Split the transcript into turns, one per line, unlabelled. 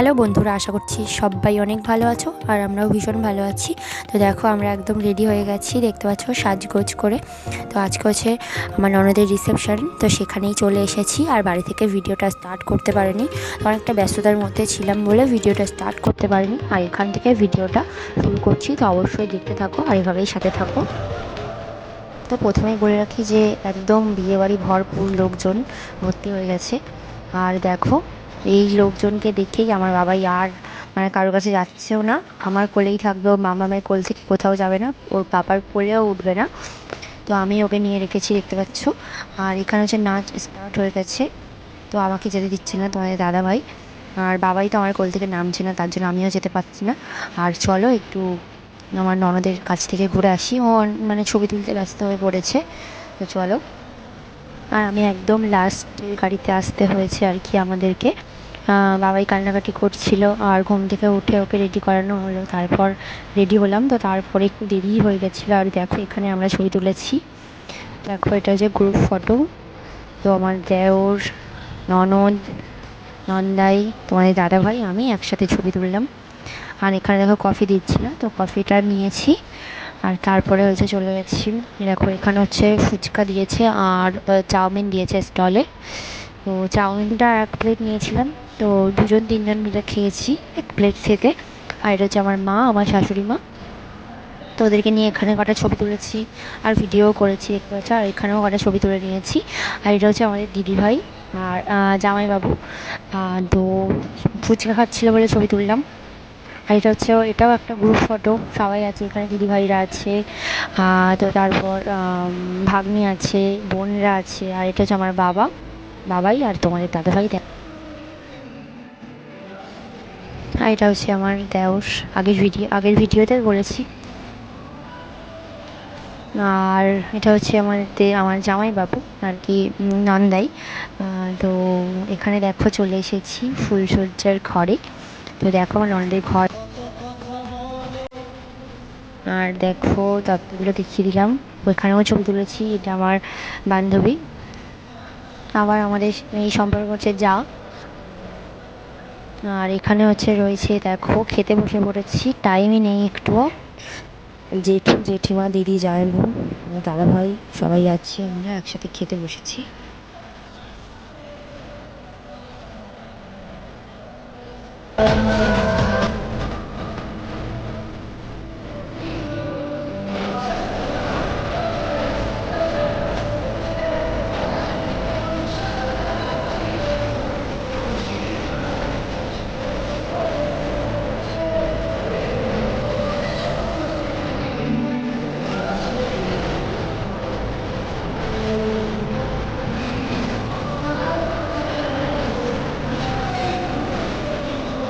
Hello বন্ধুরা, আশা করছি সবাই অনেক ভালো আছো আর আমরাও ভীষণ ভালো আছি। তো দেখো, আমরা একদম রেডি হয়ে গেছি, দেখতে পাচ্ছ সাজগোজ করে। তো আজকে হচ্ছে আমার ননদের রিসেপশন তো সেখানেই চলে এসেছি আর বাড়ি থেকে ভিডিওটা স্টার্ট করতে পারিনি। অনেকটা ব্যস্ততার মধ্যে ছিলাম বলে ভিডিওটা স্টার্ট করতে পারিনি। আর এখান থেকে ভিডিওটা শুরু করছি, তো অবশ্যই দেখতে থাকো আর এভাবেই সাথে থাকো। তো প্রথমেই বলে রাখি যে, একদম বিয়েবাড়ি ভরপুর লোকজন ভর্তি হয়ে গেছে। আর দেখো এই লোকজনকে দেখেই আমার বাবাই আর মানে কারোর কাছে যাচ্ছেও না। আমার কোলেই থাকবে, ওর মামা মায়ের কোল থেকে কোথাও যাবে না, ওর পাপার কোলেও উঠবে না। তো আমি ওকে নিয়ে রেখেছি, দেখতে পাচ্ছ। আর এখানে হচ্ছে নাচ স্টার্ট হয়ে গেছে। তো আমাকে যেতে দিচ্ছে না তোমাদের দাদা ভাই আর বাবাই তো আমার কোল থেকে নামছে না, তার জন্য আমিও যেতে পারছি না। আর চলো একটু আমার ননদের কাছ থেকে ঘুরে আসি। ও মানে ছবি তুলতে ব্যস্ত হয়ে পড়েছে। তো চলো। আর আমি একদম লাস্টের গাড়িতে আসতে হয়েছে আর কি আমাদেরকে। বাবাই কান্নাকাটি করছিল আর ঘুম থেকে উঠে ওকে রেডি করানো হলো। তারপর রেডি হলাম তো তারপরে একটু দেরি হয়ে গেছিল। আর দেখো, এখানে আমরা ছবি তুলেছি। দেখো, এটা হচ্ছে গ্রুপ ফটো তো আমার দেওর, ননদ, নন্দাই, তোমাদের দাদাভাই, আমি একসাথে ছবি তুললাম। আর এখানে দেখো কফি দিচ্ছিল, তো কফিটা নিয়েছি। আর তারপরে হচ্ছে চলে গেছি। দেখো, এখানে হচ্ছে ফুচকা দিয়েছে আর চাউমিন দিয়েছে স্টলে তো চাউমিনটা এক প্লেট নিয়েছিলাম। তো দুজন, তিনজন মিলে খেয়েছি এক প্লেট থেকে। আর এটা হচ্ছে আমার মা, আমার শাশুড়ি মা। তো ওদেরকে নিয়ে এখানে কটা ছবি তুলেছি আর ভিডিও করেছি দেখতে পাচ্ছ আর এখানেও কটা ছবি তুলে নিয়েছি। আর এটা হচ্ছে আমাদের দিদিভাই আর জামাইবাবু। তো ফুচকা খাচ্ছিলো বলে ছবি তুললাম। আর এটা হচ্ছে, এটাও একটা গ্রুপ ফটো সবাই আছে এখানে দিদিভাইরা আছে। তো তারপর ভাগ্নি আছে, বোনরা আছে। আর এটা হচ্ছে আমার বাবা। বাবাই আর তোমাদের দাদাভাই দেখ। আর এটা হচ্ছে আমার দেওর আগের ভিডিও, আগের ভিডিওতে বলেছি। আর এটা হচ্ছে আমাদের আমার জামাইবাবু আর কি নন্দাই। তো এখানে দেখো চলে এসেছি ফুলসজ্জার ঘরে। তো দেখো আমার ননদের ঘর। আর দেখো তত্ত্বগুলো দেখিয়ে দিলাম। ওইখানেও ছবি তুলেছি, এটা আমার বান্ধবী। আবার আমাদের এই সম্পর্ক হচ্ছে যা। আর এখানে হচ্ছে রয়েছে, দেখো, খেতে বসে পড়েছি টাইমই নেই একটুও জেঠু, জেঠিমা, দিদি জায়বু দাদা ভাই সবাই যাচ্ছি, আমরা একসাথে খেতে বসেছি।